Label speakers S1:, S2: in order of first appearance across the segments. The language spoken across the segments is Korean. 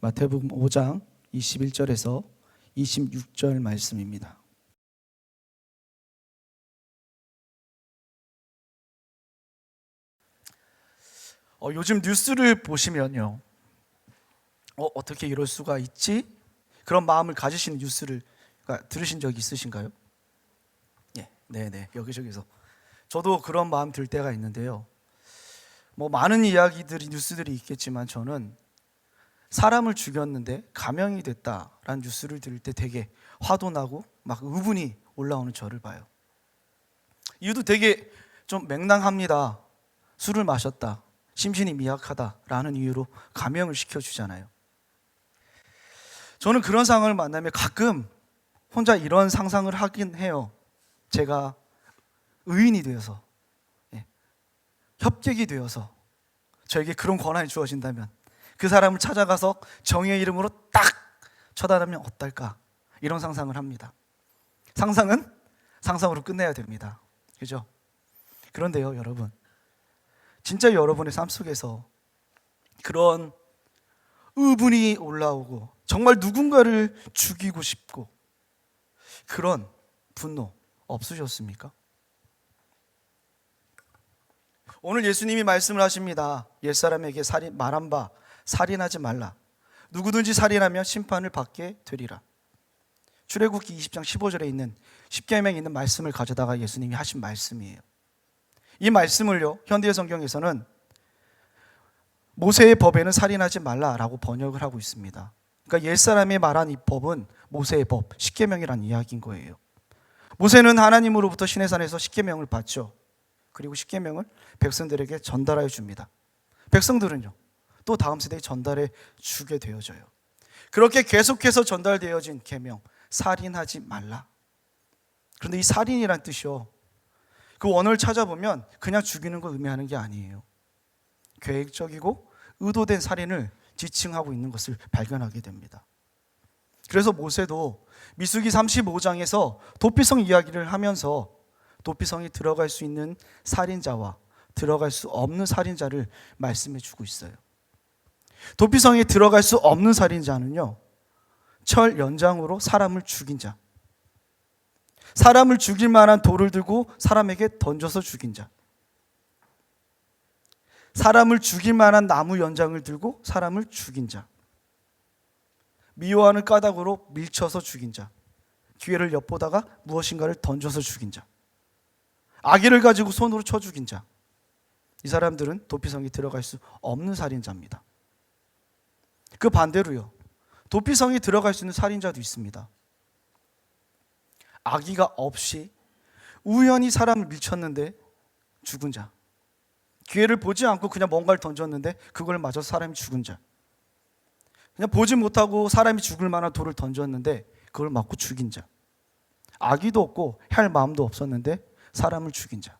S1: 마태복음 5장 21절에서 26절 말씀입니다. 어, 요즘 뉴스를 보시면요. 어, 어떻게 이럴 수가 있지? 그런 마음을 가지시는 뉴스를 그러니까 들으신 적 있으신가요? 예, 네, 네, 여기저기서 저도 그런 마음 들 때가 있는데요. 뭐 많은 이야기들이 뉴스들이 있겠지만 저는 사람을 죽였는데 감형이 됐다라는 뉴스를 들을 때 되게 화도 나고 막 의분이 올라오는 저를 봐요. 이유도 되게 좀 맹랑합니다. 술을 마셨다. 심신이 미약하다라는 이유로 감형을 시켜 주잖아요. 저는 그런 상황을 만나면 가끔 혼자 이런 상상을 하긴 해요. 제가 의인이 되어서 예, 협객이 되어서 저에게 그런 권한이 주어진다면 그 사람을 찾아가서 정의의 이름으로 딱 처단하면 어떨까 이런 상상을 합니다. 상상은 상상으로 끝내야 됩니다. 그죠? 그런데요, 여러분. 진짜 여러분의 삶 속에서 그런 의분이 올라오고 정말 누군가를 죽이고 싶고 그런 분노 없으셨습니까? 오늘 예수님이 말씀을 하십니다. 옛사람에게 살인 말한 바 살인하지 말라. 누구든지 살인하면 심판을 받게 되리라. 출애굽기 20장 15절에 있는 십계명에 있는 말씀을 가져다가 예수님이 하신 말씀이에요. 이 말씀을요. 현대 성경에서는 모세의 법에는 살인하지 말라라고 번역을 하고 있습니다. 그러니까 옛사람이 말한 이 법은 모세의 법, 십계명이라는 이야기인 거예요. 모세는 하나님으로부터 시내산에서 십계명을 받죠. 그리고 십계명을 백성들에게 전달하여 줍니다. 백성들은요. 또 다음 세대에 전달해 주게 되어져요. 그렇게 계속해서 전달되어진 계명 살인하지 말라. 그런데 이 살인이란 뜻이요. 그 원어를 찾아보면 그냥 죽이는 걸 의미하는 게 아니에요. 계획적이고 의도된 살인을 지칭하고 있는 것을 발견하게 됩니다. 그래서 모세도 미수기 35장에서 도피성 이야기를 하면서 도피성에 들어갈 수 있는 살인자와 들어갈 수 없는 살인자를 말씀해 주고 있어요. 도피성에 들어갈 수 없는 살인자는요, 철 연장으로 사람을 죽인 자. 사람을 죽일 만한 돌을 들고 사람에게 던져서 죽인 자. 사람을 죽일 만한 나무 연장을 들고 사람을 죽인 자. 미워하는 까닭으로 밀쳐서 죽인 자. 기회를 엿보다가 무엇인가를 던져서 죽인 자. 아기를 가지고 손으로 쳐 죽인 자. 이 사람들은 도피성에 들어갈 수 없는 살인자입니다. 그 반대로요. 도피성에 들어갈 수 있는 살인자도 있습니다. 아기가 없이 우연히 사람을 밀쳤는데 죽은 자. 기회를 보지 않고 그냥 뭔가를 던졌는데 그걸 맞아서 사람이 죽은 자. 그냥 보지 못하고 사람이 죽을 만한 돌을 던졌는데 그걸 맞고 죽인 자. 아기도 없고 할 마음도 없었는데 사람을 죽인 자.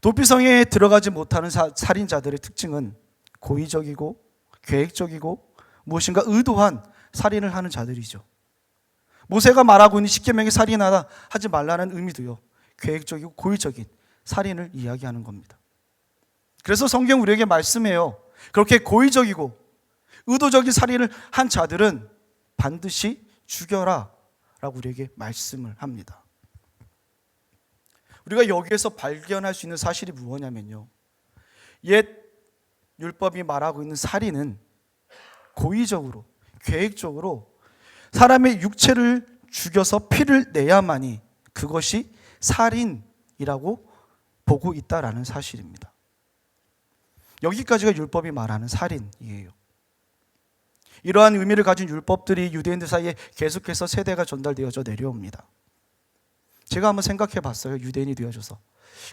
S1: 도피성에 들어가지 못하는 사, 살인자들의 특징은 고의적이고 계획적이고 무엇인가 의도한 살인을 하는 자들이죠. 모세가 말하고 있는 십계명의 살인하다 하지 말라는 의미도요. 계획적이고 고의적인 살인을 이야기하는 겁니다. 그래서 성경 우리에게 말씀해요. 그렇게 고의적이고 의도적인 살인을 한 자들은 반드시 죽여라 라고 우리에게 말씀을 합니다. 우리가 여기에서 발견할 수 있는 사실이 무엇냐면요. 옛 율법이 말하고 있는 살인은 고의적으로, 계획적으로 사람의 육체를 죽여서 피를 내야만이 그것이 살인이라고 보고 있다라는 사실입니다. 여기까지가 율법이 말하는 살인이에요. 이러한 의미를 가진 율법들이 유대인들 사이에 계속해서 세대가 전달되어져 내려옵니다. 제가 한번 생각해 봤어요. 유대인이 되어져서.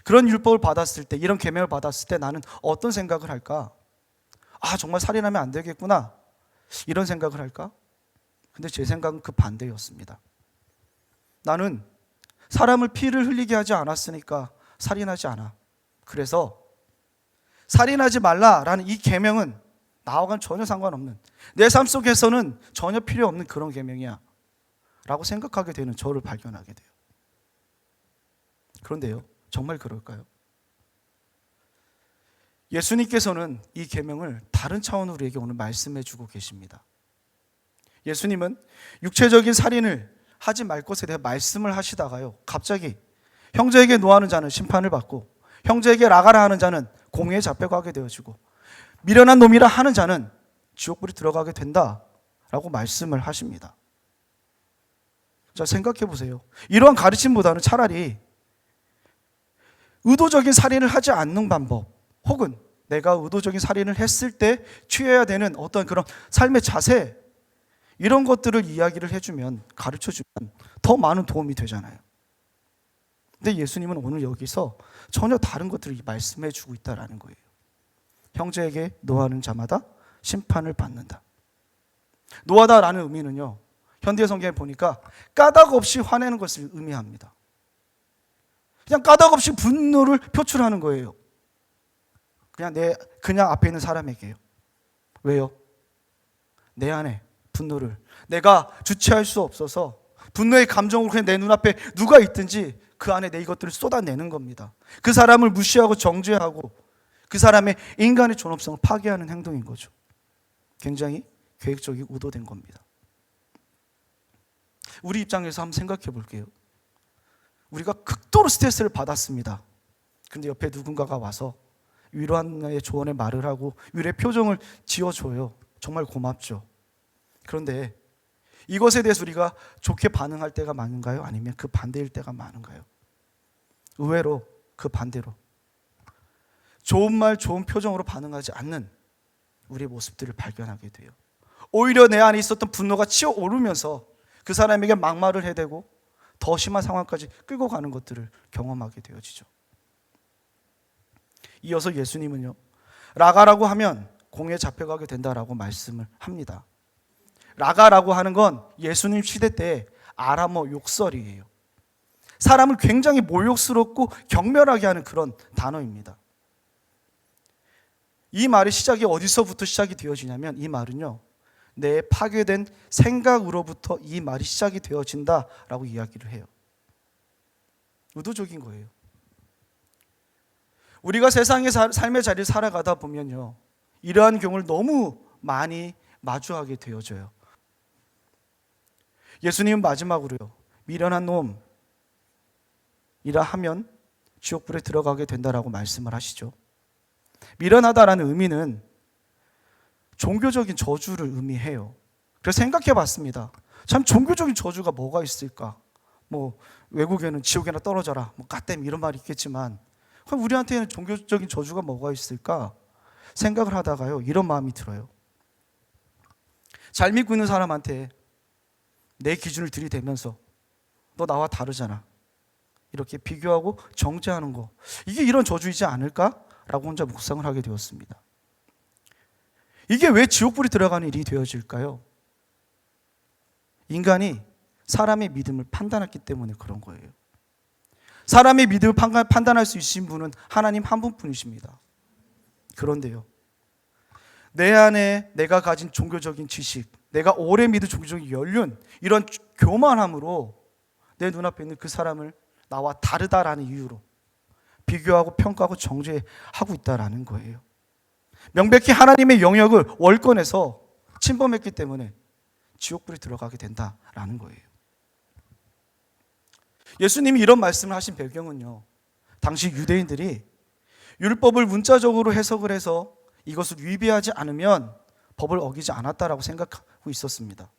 S1: 그런 율법을 받았을 때, 이런 계명을 받았을 때 나는 어떤 생각을 할까? 아, 정말 살인하면 안 되겠구나. 이런 생각을 할까? 근데 제 생각은 그 반대였습니다. 나는 사람을 피를 흘리게 하지 않았으니까 살인하지 않아. 그래서 살인하지 말라라는 이 계명은 나와는 전혀 상관없는 내 삶 속에서는 전혀 필요 없는 그런 계명이야. 라고 생각하게 되는 저를 발견하게 돼요. 그런데요. 정말 그럴까요? 예수님께서는 이 계명을 다른 차원으로 우리에게 오늘 말씀해 주고 계십니다. 예수님은 육체적인 살인을 하지 말 것에 대해 말씀을 하시다가요. 갑자기 형제에게 노하는 자는 심판을 받고 형제에게 라가라 하는 자는 공회에 잡혀가게 되어지고 미련한 놈이라 하는 자는 지옥불이 들어가게 된다라고 말씀을 하십니다. 자, 생각해 보세요. 이러한 가르침보다는 차라리 의도적인 살인을 하지 않는 방법, 혹은 내가 의도적인 살인을 했을 때 취해야 되는 어떤 그런 삶의 자세, 이런 것들을 이야기를 해주면, 가르쳐 주면 더 많은 도움이 되잖아요. 근데 예수님은 오늘 여기서 전혀 다른 것들을 말씀해 주고 있다라는 거예요. 형제에게 노하는 자마다 심판을 받는다. 노하다라는 의미는요, 현대 성경에 보니까 까닭 없이 화내는 것을 의미합니다. 그냥 까닭 없이 분노를 표출하는 거예요. 그냥 내 그냥 앞에 있는 사람에게요. 왜요? 내 안에 분노를 내가 주체할 수 없어서 분노의 감정으로 그냥 내 눈앞에 누가 있든지 그 안에 내 이것들을 쏟아내는 겁니다. 그 사람을 무시하고 정죄하고 그 사람의 인간의 존엄성을 파괴하는 행동인 거죠. 굉장히 계획적이고 의도된 겁니다. 우리 입장에서 한번 생각해 볼게요. 우리가 극도로 스트레스를 받았습니다. 근데 옆에 누군가가 와서 위로한의 조언의 말을 하고 위로의 표정을 지어줘요. 정말 고맙죠. 그런데 이것에 대해서 우리가 좋게 반응할 때가 많은가요? 아니면 그 반대일 때가 많은가요? 의외로 그 반대로 좋은 말, 좋은 표정으로 반응하지 않는 우리의 모습들을 발견하게 돼요. 오히려 내 안에 있었던 분노가 치어오르면서 그 사람에게 막말을 해대고 더 심한 상황까지 끌고 가는 것들을 경험하게 되어지죠. 이어서 예수님은요, 라가라고 하면 공에 잡혀가게 된다라고 말씀을 합니다. 라가라고 하는 건 예수님 시대 때 아람어 욕설이에요. 사람을 굉장히 모욕스럽고 경멸하게 하는 그런 단어입니다. 이 말의 시작이 어디서부터 시작이 되어지냐면 이 말은요, 내 파괴된 생각으로부터 이 말이 시작이 되어진다라고 이야기를 해요. 의도적인 거예요. 우리가 세상의 삶의 자리를 살아가다 보면요. 이러한 경우를 너무 많이 마주하게 되어져요. 예수님은 마지막으로요. 미련한 놈이라 하면 지옥불에 들어가게 된다라고 말씀을 하시죠. 미련하다라는 의미는 종교적인 저주를 의미해요. 그래서 생각해 봤습니다. 참 종교적인 저주가 뭐가 있을까? 뭐 외국에는 지옥에나 떨어져라. 뭐 까땜 이런 말이 있겠지만 그럼 우리한테는 종교적인 저주가 뭐가 있을까? 생각을 하다가요. 이런 마음이 들어요. 잘 믿고 있는 사람한테 내 기준을 들이대면서 너 나와 다르잖아. 이렇게 비교하고 정죄하는 거. 이게 이런 저주이지 않을까? 라고 혼자 묵상을 하게 되었습니다. 이게 왜 지옥불이 들어가는 일이 되어질까요? 인간이 사람의 믿음을 판단했기 때문에 그런 거예요. 사람의 믿음을 판단할 수 있으신 분은 하나님 한 분뿐이십니다. 그런데요. 내 안에 내가 가진 종교적인 지식, 내가 오래 믿은 종교적인 연륜, 이런 교만함으로 내 눈앞에 있는 그 사람을 나와 다르다라는 이유로 비교하고 평가하고 정죄하고 있다라는 거예요. 명백히 하나님의 영역을 월권에서 침범했기 때문에 지옥불이 들어가게 된다라는 거예요. 예수님이 이런 말씀을 하신 배경은요. 당시 유대인들이 율법을 문자적으로 해석을 해서 이것을 위배하지 않으면 법을 어기지 않았다라고 생각하고 있었습니다.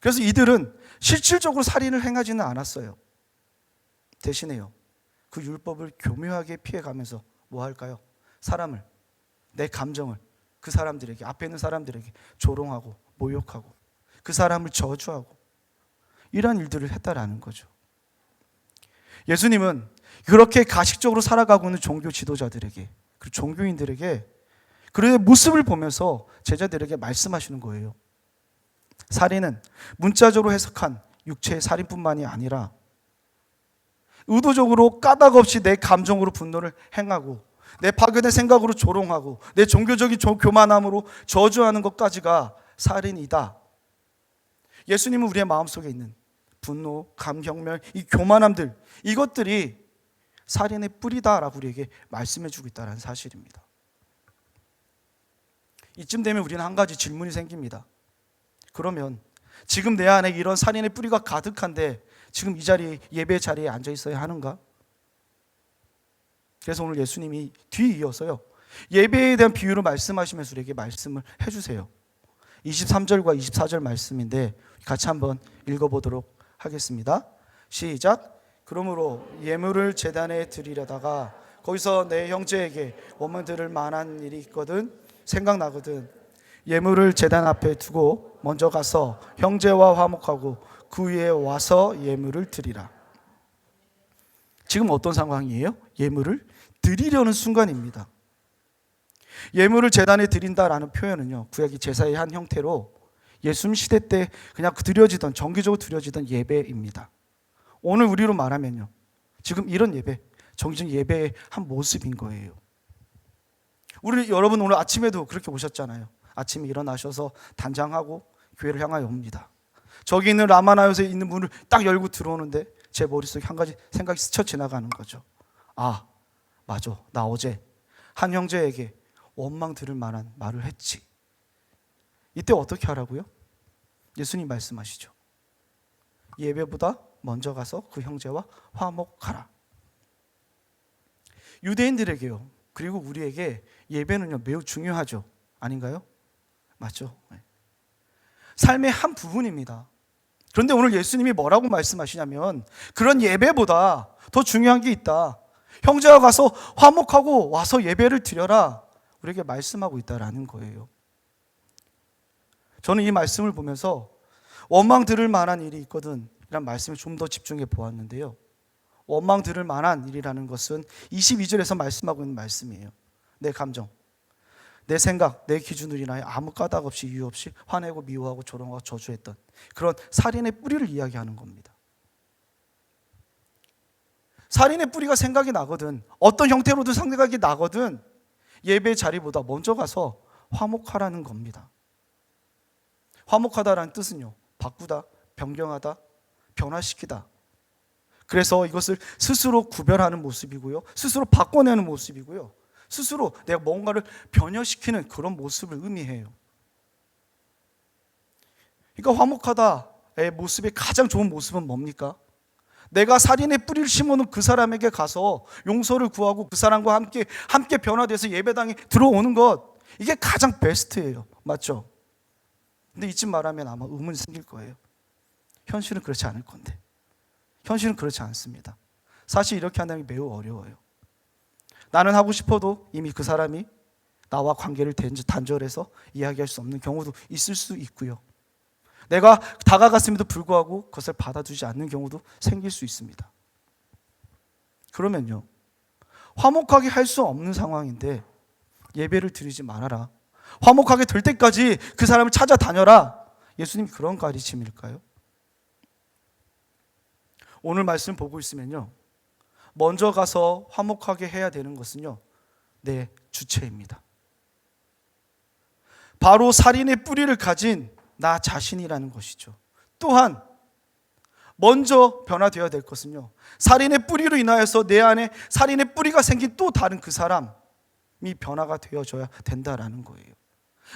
S1: 그래서 이들은 실질적으로 살인을 행하지는 않았어요. 대신에요. 그 율법을 교묘하게 피해가면서 뭐 할까요? 사람을 내 감정을 그 사람들에게 앞에 있는 사람들에게 조롱하고 모욕하고 그 사람을 저주하고 이러한 일들을 했다라는 거죠. 예수님은 그렇게 가식적으로 살아가고 있는 종교 지도자들에게 그리고 종교인들에게 그의 모습을 보면서 제자들에게 말씀하시는 거예요. 살인은 문자적으로 해석한 육체의 살인뿐만이 아니라 의도적으로 까닭 없이 내 감정으로 분노를 행하고 내 파괴된 생각으로 조롱하고 내 종교적인 교만함으로 저주하는 것까지가 살인이다. 예수님은 우리의 마음속에 있는 분노, 감경멸, 이 교만함들 이것들이 살인의 뿌리다라고 우리에게 말씀해 주고 있다는 사실입니다. 이쯤 되면 우리는 한 가지 질문이 생깁니다. 그러면 지금 내 안에 이런 살인의 뿌리가 가득한데 지금 이 자리에 예배 자리에 앉아 있어야 하는가? 그래서 오늘 예수님이 뒤이어서요. 예배에 대한 비유를 말씀하시면서 우리에게 말씀을 해 주세요. 23절과 24절 말씀인데 같이 한번 읽어 보도록 하겠습니다. 시작. 그러므로 예물을 제단에 드리려다가 거기서 내 형제에게 원망 들을 만한 일이 있거든 생각나거든 예물을 제단 앞에 두고 먼저 가서 형제와 화목하고 그 위에 와서 예물을 드리라. 지금 어떤 상황이에요? 예물을 드리려는 순간입니다. 예물을 제단에 드린다라는 표현은요, 구약이 제사의 한 형태로 예수님 시대 때 그냥 드려지던 정기적으로 드려지던 예배입니다. 오늘 우리로 말하면요, 지금 이런 예배, 정기적 예배의 한 모습인 거예요. 우리 여러분 오늘 아침에도 그렇게 오셨잖아요. 아침에 일어나셔서 단장하고 교회를 향하여 옵니다. 저기 있는 라마나요에 있는 문을 딱 열고 들어오는데 제 머릿속에 한 가지 생각이 스쳐 지나가는 거죠. 아, 맞아. 나 어제 한 형제에게 원망 들을 만한 말을 했지. 이때 어떻게 하라고요? 예수님 말씀하시죠. 예배보다 먼저 가서 그 형제와 화목하라. 유대인들에게요. 그리고 우리에게 예배는요 매우 중요하죠. 아닌가요? 맞죠? 네. 삶의 한 부분입니다. 그런데 오늘 예수님이 뭐라고 말씀하시냐면 그런 예배보다 더 중요한 게 있다. 형제와 가서 화목하고 와서 예배를 드려라. 우리에게 말씀하고 있다라는 거예요. 저는 이 말씀을 보면서 원망 들을 만한 일이 있거든. 이란 말씀을 좀더 집중해 보았는데요. 원망 들을 만한 일이라는 것은 22절에서 말씀하고 있는 말씀이에요. 내 감정, 내 생각, 내 기준을 인하여 아무 까닭 없이 이유 없이 화내고 미워하고 조롱하고 저주했던 그런 살인의 뿌리를 이야기하는 겁니다. 살인의 뿌리가 생각이 나거든 어떤 형태로든 생각이 나거든 예배 자리보다 먼저 가서 화목하라는 겁니다. 화목하다라는 뜻은요. 바꾸다, 변경하다, 변화시키다. 그래서 이것을 스스로 구별하는 모습이고요. 스스로 바꿔내는 모습이고요. 스스로 내가 뭔가를 변화시키는 그런 모습을 의미해요. 그러니까 화목하다의 모습의 가장 좋은 모습은 뭡니까? 내가 살인의 뿌리를 심어놓은 그 사람에게 가서 용서를 구하고 그 사람과 함께 함께 변화돼서 예배당에 들어오는 것 이게 가장 베스트예요. 맞죠? 근데 이쯤 말하면 아마 의문이 생길 거예요. 현실은 그렇지 않을 건데. 현실은 그렇지 않습니다. 사실 이렇게 한다는 게 매우 어려워요. 나는 하고 싶어도 이미 그 사람이 나와 관계를 단절해서 이야기할 수 없는 경우도 있을 수 있고요. 내가 다가갔음에도 불구하고 그것을 받아주지 않는 경우도 생길 수 있습니다. 그러면요. 화목하게 할 수 없는 상황인데 예배를 드리지 말아라. 화목하게 될 때까지 그 사람을 찾아다녀라. 예수님이 그런 가르침일까요? 오늘 말씀 보고 있으면요. 먼저 가서 화목하게 해야 되는 것은요. 내 주체입니다. 바로 살인의 뿌리를 가진 나 자신이라는 것이죠. 또한 먼저 변화되어야 될 것은요. 살인의 뿌리로 인하여서 내 안에 살인의 뿌리가 생긴 또 다른 그 사람이 변화가 되어져야 된다라는 거예요.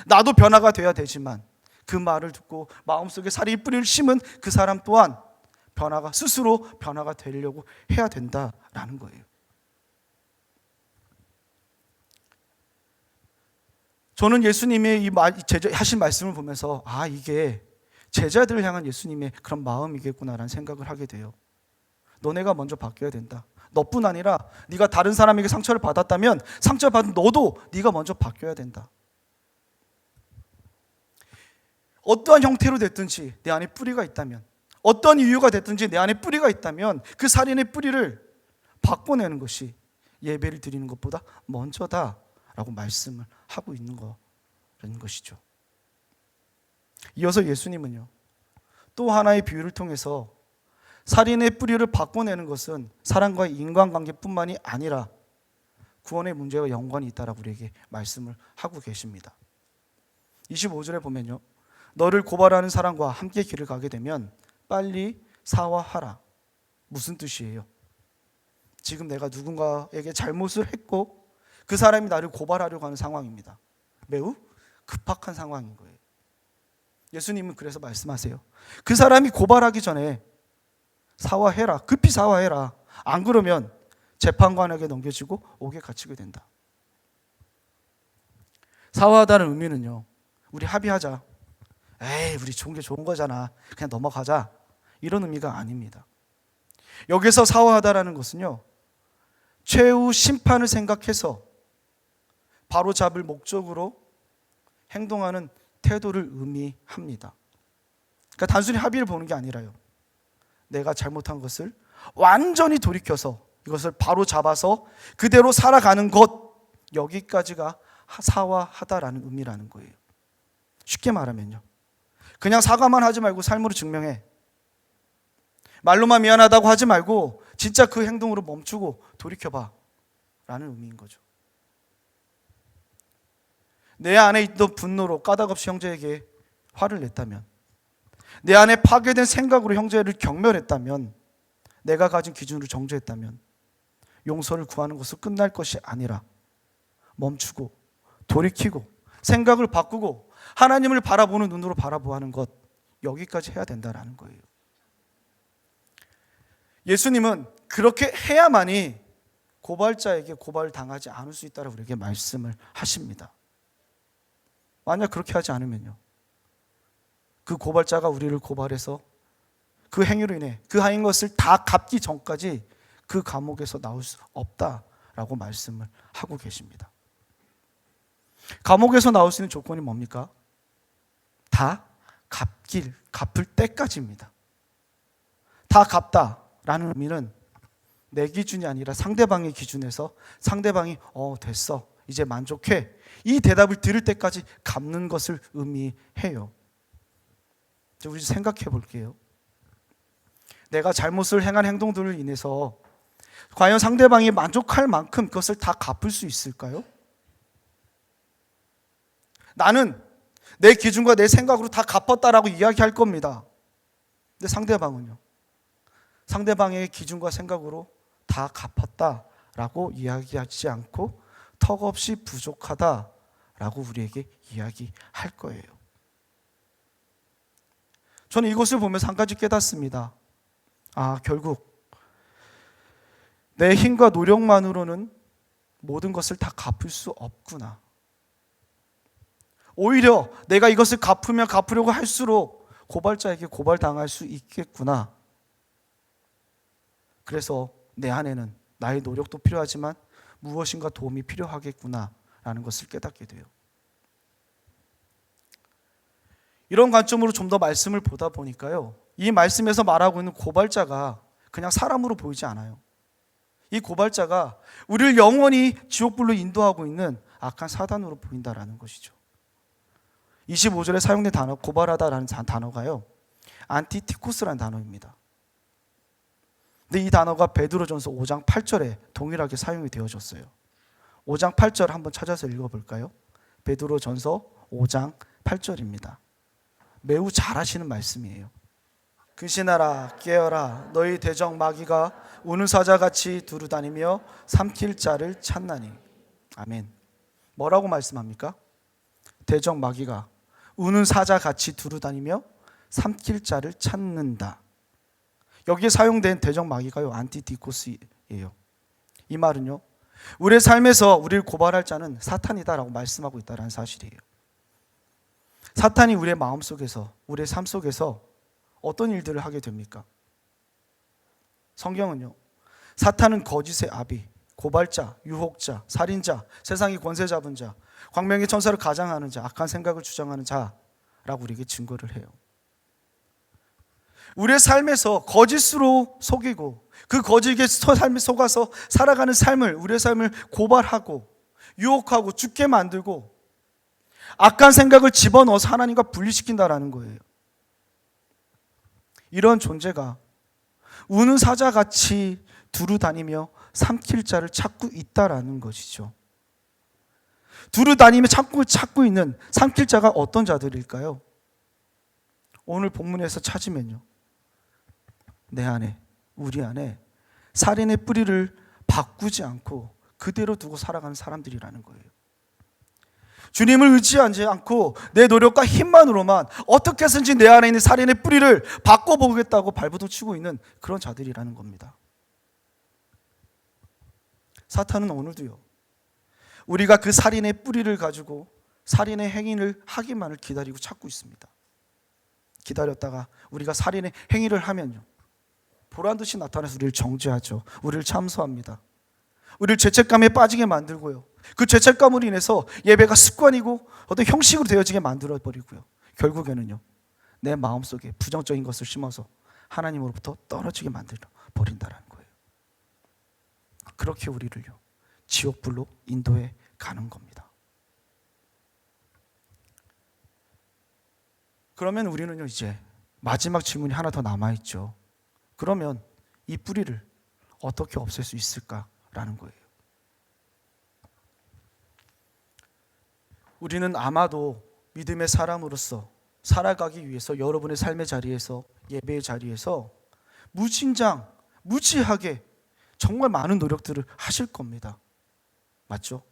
S1: 나도 변화가 돼야 되지만 그 말을 듣고 마음속에 살인의 뿌리를 심은 그 사람 또한 변화가 스스로 변화가 되려고 해야 된다라는 거예요. 저는 예수님의 이 하신 말씀을 보면서 아 이게 제자들을 향한 예수님의 그런 마음이겠구나라는 생각을 하게 돼요. 너네가 먼저 바뀌어야 된다. 너뿐 아니라 네가 다른 사람에게 상처를 받았다면 상처 받은 너도 네가 먼저 바뀌어야 된다. 어떠한 형태로 됐든지 내 안에 뿌리가 있다면 어떤 이유가 됐든지 내 안에 뿌리가 있다면 그 살인의 뿌리를 바꿔내는 것이 예배를 드리는 것보다 먼저다라고 말씀을 하고 있는 거라는 것이죠. 이어서 예수님은요. 또 하나의 비유를 통해서 살인의 뿌리를 바꿔내는 것은 사람과의 인간관계뿐만이 아니라 구원의 문제와 연관이 있다라고 우리에게 말씀을 하고 계십니다. 25절에 보면요. 너를 고발하는 사람과 함께 길을 가게 되면 빨리 사과하라. 무슨 뜻이에요? 지금 내가 누군가에게 잘못을 했고 그 사람이 나를 고발하려고 하는 상황입니다. 매우 급박한 상황인 거예요. 예수님은 그래서 말씀하세요. 그 사람이 고발하기 전에 사과해라. 급히 사과해라. 안 그러면 재판관에게 넘겨지고 옥에 갇히게 된다. 사과하다는 의미는요. 우리 합의하자. 에이, 우리 좋은 게 좋은 거잖아. 그냥 넘어가자. 이런 의미가 아닙니다. 여기서 사과하다라는 것은요. 최후 심판을 생각해서 바로 잡을 목적으로 행동하는 태도를 의미합니다. 그러니까 단순히 합의를 보는 게 아니라요. 내가 잘못한 것을 완전히 돌이켜서 이것을 바로 잡아서 그대로 살아가는 것 여기까지가 사과하다라는 의미라는 거예요. 쉽게 말하면요. 그냥 사과만 하지 말고 삶으로 증명해. 말로만 미안하다고 하지 말고 진짜 그 행동으로 멈추고 돌이켜봐. 라는 의미인 거죠. 내 안에 있던 분노로 까닭없이 형제에게 화를 냈다면, 내 안에 파괴된 생각으로 형제를 경멸했다면, 내가 가진 기준으로 정죄했다면, 용서를 구하는 것으로 끝날 것이 아니라 멈추고 돌이키고 생각을 바꾸고 하나님을 바라보는 눈으로 바라보는 것 여기까지 해야 된다라는 거예요. 예수님은 그렇게 해야만이 고발자에게 고발을 당하지 않을 수 있다고 우리에게 말씀을 하십니다. 만약 그렇게 하지 않으면요. 그 고발자가 우리를 고발해서 그 행위로 인해 그 하인 것을 다 갚기 전까지 그 감옥에서 나올 수 없다라고 말씀을 하고 계십니다. 감옥에서 나올 수 있는 조건이 뭡니까? 다 갚길, 갚을 때까지입니다. 다 갚다 라는 의미는 내 기준이 아니라 상대방의 기준에서 상대방이 어 됐어 이제 만족해 이 대답을 들을 때까지 갚는 것을 의미해요. 우리 생각해 볼게요. 내가 잘못을 행한 행동들을 인해서 과연 상대방이 만족할 만큼 그것을 다 갚을 수 있을까요? 나는 내 기준과 내 생각으로 다 갚았다라고 이야기할 겁니다. 근데 상대방은요? 상대방의 기준과 생각으로 다 갚았다라고 이야기하지 않고 턱없이 부족하다라고 우리에게 이야기할 거예요. 저는 이것을 보면서 한 가지 깨닫습니다. 아, 결국 내 힘과 노력만으로는 모든 것을 다 갚을 수 없구나. 오히려 내가 이것을 갚으면 갚으려고 할수록 고발자에게 고발당할 수 있겠구나. 그래서 내 안에는 나의 노력도 필요하지만 무엇인가 도움이 필요하겠구나라는 것을 깨닫게 돼요. 이런 관점으로 좀 더 말씀을 보다 보니까요. 이 말씀에서 말하고 있는 고발자가 그냥 사람으로 보이지 않아요. 이 고발자가 우리를 영원히 지옥불로 인도하고 있는 악한 사단으로 보인다라는 것이죠. 25절에 사용된 단어 고발하다라는 단어가요. 안티티코스라는 단어입니다. 근데 이 단어가 베드로전서 5장 8절에 동일하게 사용이 되어졌어요. 5장 8절 한번 찾아서 읽어 볼까요? 베드로전서 5장 8절입니다. 매우 잘하시는 말씀이에요. 근신하라 깨어라 너희 대적 마귀가 우는 사자같이 두루다니며 삼킬 자를 찾나니 아멘. 뭐라고 말씀합니까? 대적 마귀가 우는 사자같이 두루다니며 삼킬 자를 찾는다. 여기에 사용된 대적 마귀가요 안티디코스예요. 이 말은요 우리의 삶에서 우리를 고발할 자는 사탄이다라고 말씀하고 있다라는 사실이에요. 사탄이 우리의 마음 속에서 우리의 삶 속에서 어떤 일들을 하게 됩니까? 성경은요 사탄은 거짓의 아비, 고발자, 유혹자, 살인자, 세상의 권세 잡은 자, 광명의 천사를 가장하는 자, 악한 생각을 주장하는 자라고 우리에게 증거를 해요. 우리의 삶에서 거짓으로 속이고 그 거짓의 삶에 속아서 살아가는 삶을 우리의 삶을 고발하고 유혹하고 죽게 만들고 악한 생각을 집어넣어서 하나님과 분리시킨다라는 거예요. 이런 존재가 우는 사자같이 두루 다니며 삼킬 자를 찾고 있다라는 것이죠. 두루 다니며 찾고 찾고 있는 삼킬 자가 어떤 자들일까요? 오늘 본문에서 찾으면요. 내 안에 우리 안에 살인의 뿌리를 바꾸지 않고 그대로 두고 살아가는 사람들이라는 거예요. 주님을 의지하지 않고 내 노력과 힘만으로만 어떻게 해서든지 내 안에 있는 살인의 뿌리를 바꿔보겠다고 발부둥 치고 있는 그런 자들이라는 겁니다. 사탄은 오늘도요. 우리가 그 살인의 뿌리를 가지고 살인의 행위를 하기만을 기다리고 찾고 있습니다. 기다렸다가 우리가 살인의 행위를 하면요. 보란 듯이 나타나서 우리를 정죄하죠. 우리를 참소합니다. 우리를 죄책감에 빠지게 만들고요. 그 죄책감으로 인해서 예배가 습관이고 어떤 형식으로 되어지게 만들어 버리고요. 결국에는요. 내 마음속에 부정적인 것을 심어서 하나님으로부터 떨어지게 만들어 버린다라는 거예요. 그렇게 우리를요. 지옥불로 인도해 가는 겁니다. 그러면 우리는요, 이제 마지막 질문이 하나 더 남아 있죠. 그러면 이 뿌리를 어떻게 없앨 수 있을까라는 거예요. 우리는 아마도 믿음의 사람으로서 살아가기 위해서 여러분의 삶의 자리에서 예배의 자리에서 무진장, 무지하게 정말 많은 노력들을 하실 겁니다. 맞죠?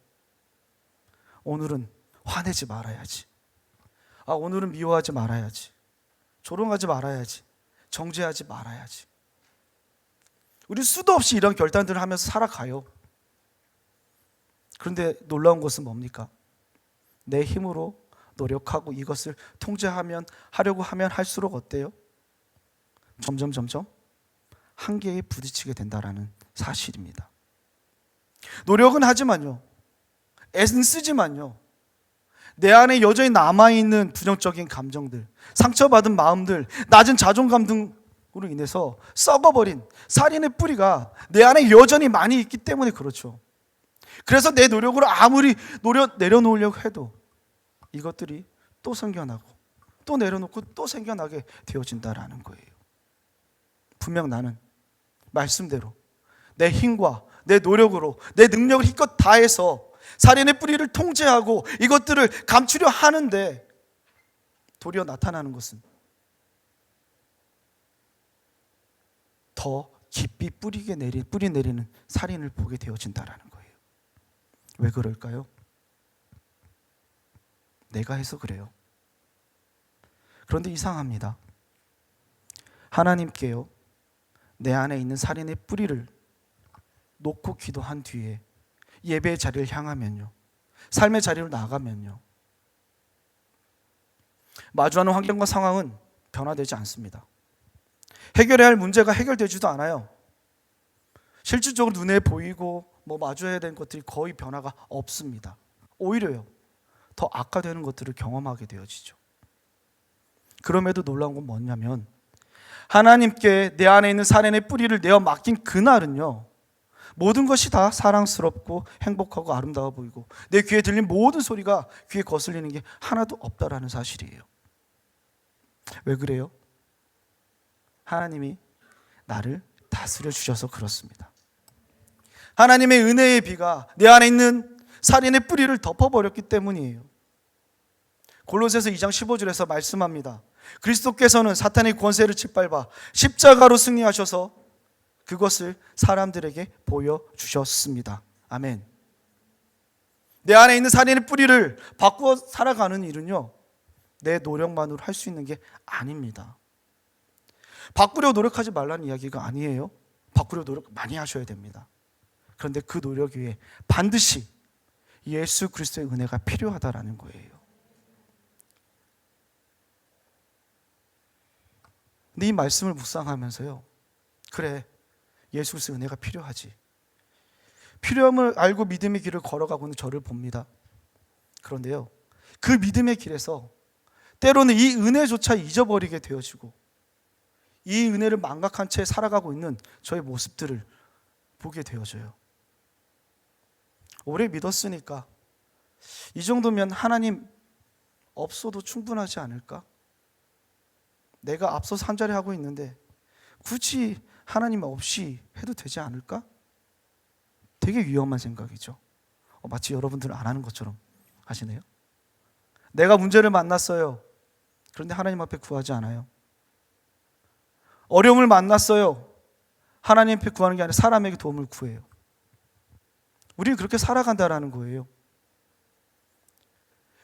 S1: 오늘은 화내지 말아야지. 아, 오늘은 미워하지 말아야지. 조롱하지 말아야지. 정죄하지 말아야지. 우리 수도 없이 이런 결단들을 하면서 살아가요. 그런데 놀라운 것은 뭡니까? 내 힘으로 노력하고 이것을 통제하면 하려고 하면 할수록 어때요? 점점 점점 한계에 부딪히게 된다라는 사실입니다. 노력은 하지만요. 애는 쓰지만요. 내 안에 여전히 남아있는 부정적인 감정들, 상처받은 마음들, 낮은 자존감 등 으로 인해서 썩어버린 살인의 뿌리가 내 안에 여전히 많이 있기 때문에 그렇죠. 그래서 내 노력으로 아무리 노력 내려놓으려고 해도 이것들이 또 생겨나고 또 내려놓고 또 생겨나게 되어진다라는 거예요. 분명 나는 말씀대로 내 힘과 내 노력으로 내 능력을 힘껏 다해서 살인의 뿌리를 통제하고 이것들을 감추려 하는데 도리어 나타나는 것은 더 깊이 뿌리게 내리 뿌리 내리는 살인을 보게 되어진다라는 거예요. 왜 그럴까요? 내가 해서 그래요. 그런데 이상합니다. 하나님께요. 내 안에 있는 살인의 뿌리를 놓고 기도한 뒤에 예배의 자리를 향하면요. 삶의 자리로 나가면요. 마주하는 환경과 상황은 변화되지 않습니다. 해결해야 할 문제가 해결되지도 않아요. 실질적으로 눈에 보이고 뭐 마주해야 되는 것들이 거의 변화가 없습니다. 오히려요. 더 악화되는 것들을 경험하게 되어지죠. 그럼에도 놀라운 건 뭐냐면 하나님께 내 안에 있는 살인의 뿌리를 내어 맡긴 그날은요. 모든 것이 다 사랑스럽고 행복하고 아름다워 보이고 내 귀에 들린 모든 소리가 귀에 거슬리는 게 하나도 없다라는 사실이에요. 왜 그래요? 하나님이 나를 다스려 주셔서 그렇습니다. 하나님의 은혜의 비가 내 안에 있는 살인의 뿌리를 덮어버렸기 때문이에요. 골로새서 2장 15절에서 말씀합니다. 그리스도께서는 사탄의 권세를 짓밟아 십자가로 승리하셔서 그것을 사람들에게 보여주셨습니다. 아멘. 내 안에 있는 살인의 뿌리를 바꾸어 살아가는 일은요, 내 노력만으로 할 수 있는 게 아닙니다. 바꾸려 노력하지 말라는 이야기가 아니에요. 바꾸려 노력 많이 하셔야 됩니다. 그런데 그 노력 위에 반드시 예수 그리스도의 은혜가 필요하다라는 거예요. 근데 이 말씀을 묵상하면서요. 그래. 예수 그리스도의 은혜가 필요하지. 필요함을 알고 믿음의 길을 걸어가고 있는 저를 봅니다. 그런데요. 그 믿음의 길에서 때로는 이 은혜조차 잊어버리게 되어지고 이 은혜를 망각한 채 살아가고 있는 저의 모습들을 보게 되어져요. 오래 믿었으니까 이 정도면 하나님 없어도 충분하지 않을까? 내가 앞서서 한 자리 하고 있는데 굳이 하나님 없이 해도 되지 않을까? 되게 위험한 생각이죠. 어, 마치 여러분들은 안 하는 것처럼 하시네요. 내가 문제를 만났어요. 그런데 하나님 앞에 구하지 않아요. 어려움을 만났어요. 하나님 앞에 구하는 게 아니라 사람에게 도움을 구해요. 우리는 그렇게 살아간다라는 거예요.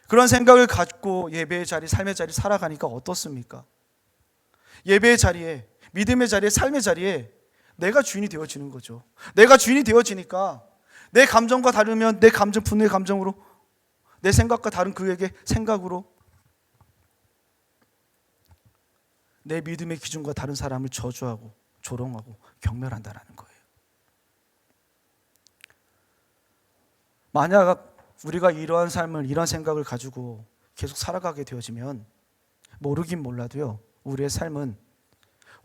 S1: 그런 생각을 갖고 예배의 자리, 삶의 자리 살아가니까 어떻습니까? 예배의 자리에, 믿음의 자리에, 삶의 자리에 내가 주인이 되어지는 거죠. 내가 주인이 되어지니까 내 감정과 다르면 내 감정, 분노의 감정으로 내 생각과 다른 그에게 생각으로 내 믿음의 기준과 다른 사람을 저주하고 조롱하고 경멸한다라는 거예요. 만약 우리가 이러한 삶을 이런 생각을 가지고 계속 살아가게 되어지면 모르긴 몰라도요. 우리의 삶은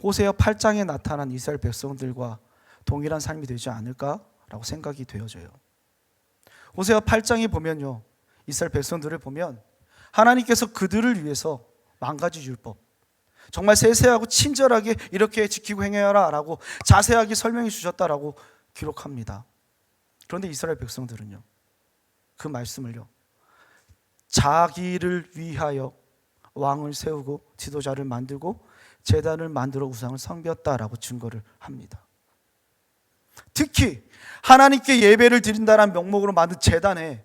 S1: 호세아 8장에 나타난 이스라엘 백성들과 동일한 삶이 되지 않을까라고 생각이 되어져요. 호세아 8장에 보면요. 이스라엘 백성들을 보면 하나님께서 그들을 위해서 만 가지 율법 정말 세세하고 친절하게 이렇게 지키고 행해라 라고 자세하게 설명해 주셨다라고 기록합니다. 그런데 이스라엘 백성들은요. 그 말씀을요. 자기를 위하여 왕을 세우고 지도자를 만들고 재단을 만들어 우상을 섬겼다라고 증거를 합니다. 특히 하나님께 예배를 드린다는 명목으로 만든 재단에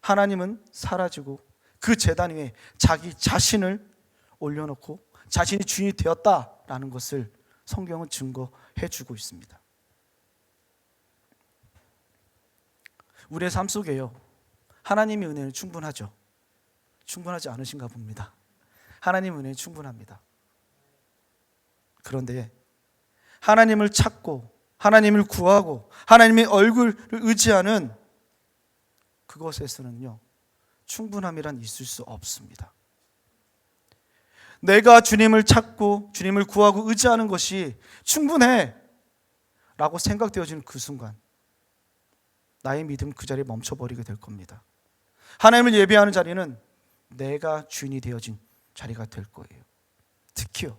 S1: 하나님은 사라지고 그 재단 위에 자기 자신을 올려놓고 자신이 주인이 되었다라는 것을 성경은 증거해 주고 있습니다. 우리의 삶 속에요. 하나님의 은혜는 충분하죠. 충분하지 않으신가 봅니다. 하나님의 은혜는 충분합니다. 그런데 하나님을 찾고 하나님을 구하고 하나님의 얼굴을 의지하는 그것에서는요. 충분함이란 있을 수 없습니다. 내가 주님을 찾고 주님을 구하고 의지하는 것이 충분해 라고 생각되어지는 그 순간 나의 믿음 그 자리에 멈춰버리게 될 겁니다. 하나님을 예배하는 자리는 내가 주인이 되어진 자리가 될 거예요. 특히요.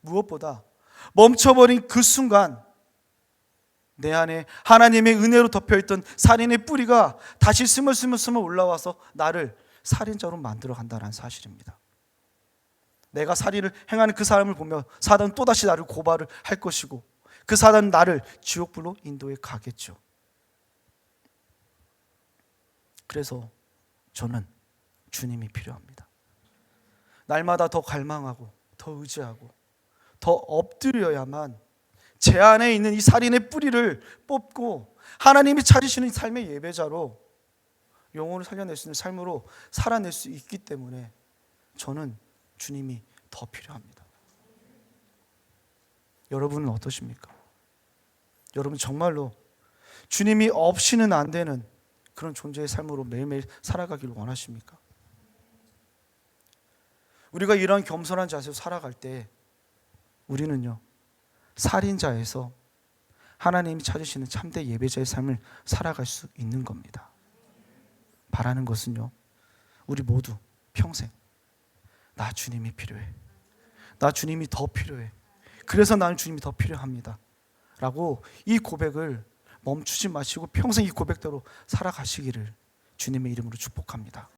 S1: 무엇보다 멈춰버린 그 순간 내 안에 하나님의 은혜로 덮여있던 살인의 뿌리가 다시 스물스물스물 올라와서 나를 살인자로 만들어 간다는 사실입니다. 내가 살인을 행하는 그 사람을 보며 사단은 또다시 나를 고발을 할 것이고 그 사단은 나를 지옥불로 인도해 가겠죠. 그래서 저는 주님이 필요합니다. 날마다 더 갈망하고 더 의지하고 더 엎드려야만 제 안에 있는 이 살인의 뿌리를 뽑고 하나님이 찾으시는 삶의 예배자로 영혼을 살려낼 수 있는 삶으로 살아낼 수 있기 때문에 저는 주님이 더 필요합니다. 여러분은 어떠십니까? 여러분 정말로 주님이 없이는 안 되는 그런 존재의 삶으로 매일매일 살아가기를 원하십니까? 우리가 이런 겸손한 자세로 살아갈 때 우리는요 살인자에서 하나님이 찾으시는 참된 예배자의 삶을 살아갈 수 있는 겁니다. 바라는 것은요 우리 모두 평생 나 주님이 필요해. 나 주님이 더 필요해. 그래서 나는 주님이 더 필요합니다. 라고 이 고백을 멈추지 마시고 평생 이 고백대로 살아가시기를 주님의 이름으로 축복합니다.